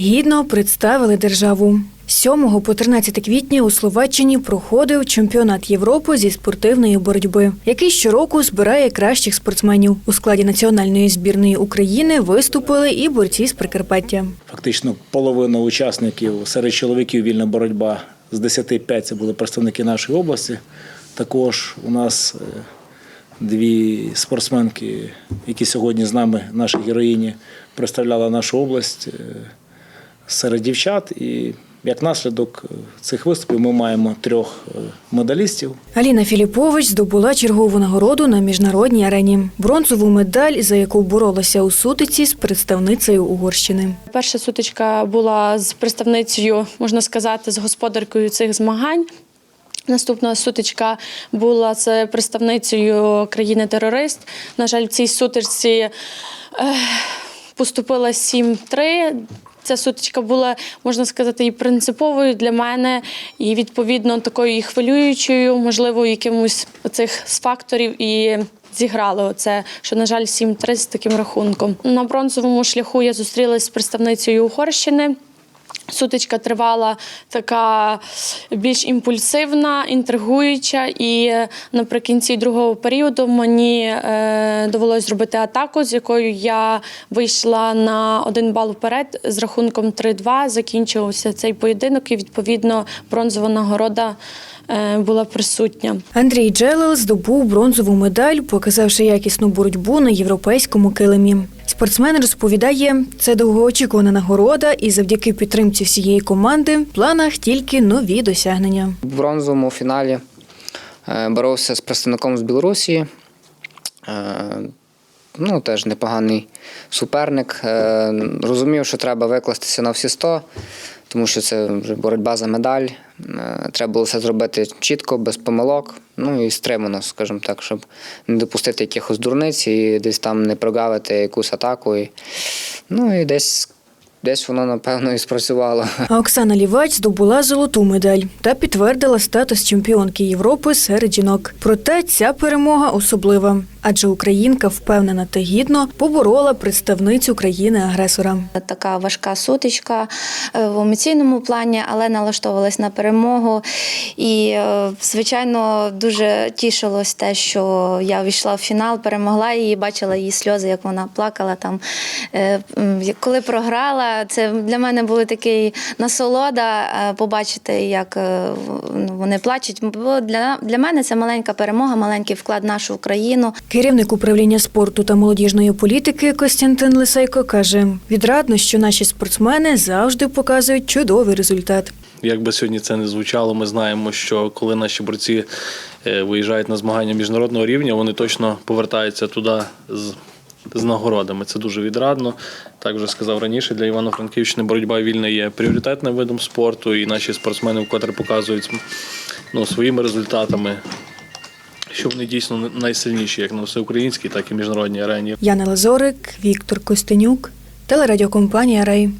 гідно представили державу. З 7 по 13 квітня у Словаччині проходив чемпіонат Європи зі спортивної боротьби, який щороку збирає кращих спортсменів. У складі національної збірної України виступили і борці з Прикарпаття. Фактично половина учасників серед чоловіків вільна боротьба з 10 5 це були представники нашої області. Також у нас е, дві спортсменки, які сьогодні з нами, наші героїні, представляли нашу область е, серед дівчат. І як наслідок е, цих виступів ми маємо трьох е, медалістів. Аліна Філіпович здобула чергову нагороду на міжнародній арені бронзову медаль, за яку боролася у сутиці з представницею Угорщини. Перша сутичка була з представницею, можна сказати, з господаркою цих змагань. Наступна сутичка була з представницею країни-терорист. На жаль, в цій сутичці е, поступила 7-3. Ця сутичка була, можна сказати, і принциповою для мене, і відповідно такою і хвилюючою, можливо, якимось цих з факторів і. Зіграли це, що, на жаль, 7-3 з таким рахунком. На бронзовому шляху я зустрілася з представницею Угорщини. Сутичка тривала така більш імпульсивна, інтригуюча, і наприкінці другого періоду мені е, довелося зробити атаку, з якою я вийшла на один бал вперед з рахунком 3-2. Закінчився цей поєдинок, і відповідно бронзова нагорода е, була присутня. Андрій Джелел здобув бронзову медаль, показавши якісну боротьбу на європейському килимі. Спортсмен розповідає, це довгоочікувана нагорода, і завдяки підтримці всієї команди в планах тільки нові досягнення. В бронзовому фіналі е, боровся з представником з Білорусі. Е, Ну, теж непоганий суперник. Е, Розумів, що треба викластися на всі 100, тому що це вже боротьба за медаль. Е, Треба було все зробити чітко, без помилок, ну і стримано, скажімо так, щоб не допустити якихось дурниць і десь там не прогавити якусь атаку. І, ну і десь, десь воно, напевно, і спрацювало. Оксана Лівач здобула золоту медаль та підтвердила статус чемпіонки Європи серед жінок. Проте ця перемога особлива, адже українка впевнена та гідно поборола представницю країни-агресора. Така важка сутичка е, в емоційному плані, але налаштовувалась на перемогу. І, е, звичайно, дуже тішилось те, що я війшла в фінал, перемогла її, бачила її сльози, як вона плакала там. Е, Коли програла, це для мене була такий насолода побачити, як е, вони плачуть. Бо для, для мене це маленька перемога, маленький вклад в нашу Україну. Керівник управління спорту та молодіжної політики Костянтин Лисайко каже: відрадно, що наші спортсмени завжди показують чудовий результат. Як би сьогодні це не звучало, ми знаємо, що коли наші борці е, виїжджають на змагання міжнародного рівня, вони точно повертаються туди з, з нагородами. Це дуже відрадно. Так вже сказав раніше, для Івано-Франківщини боротьба вільна є пріоритетним видом спорту, і наші спортсмени вкотре показують ну, своїми результатами, що вони дійсно найсильніші, як на всеукраїнській, так і міжнародній арені. Яна Лазорик, Віктор Костенюк, телерадіокомпанія Рей.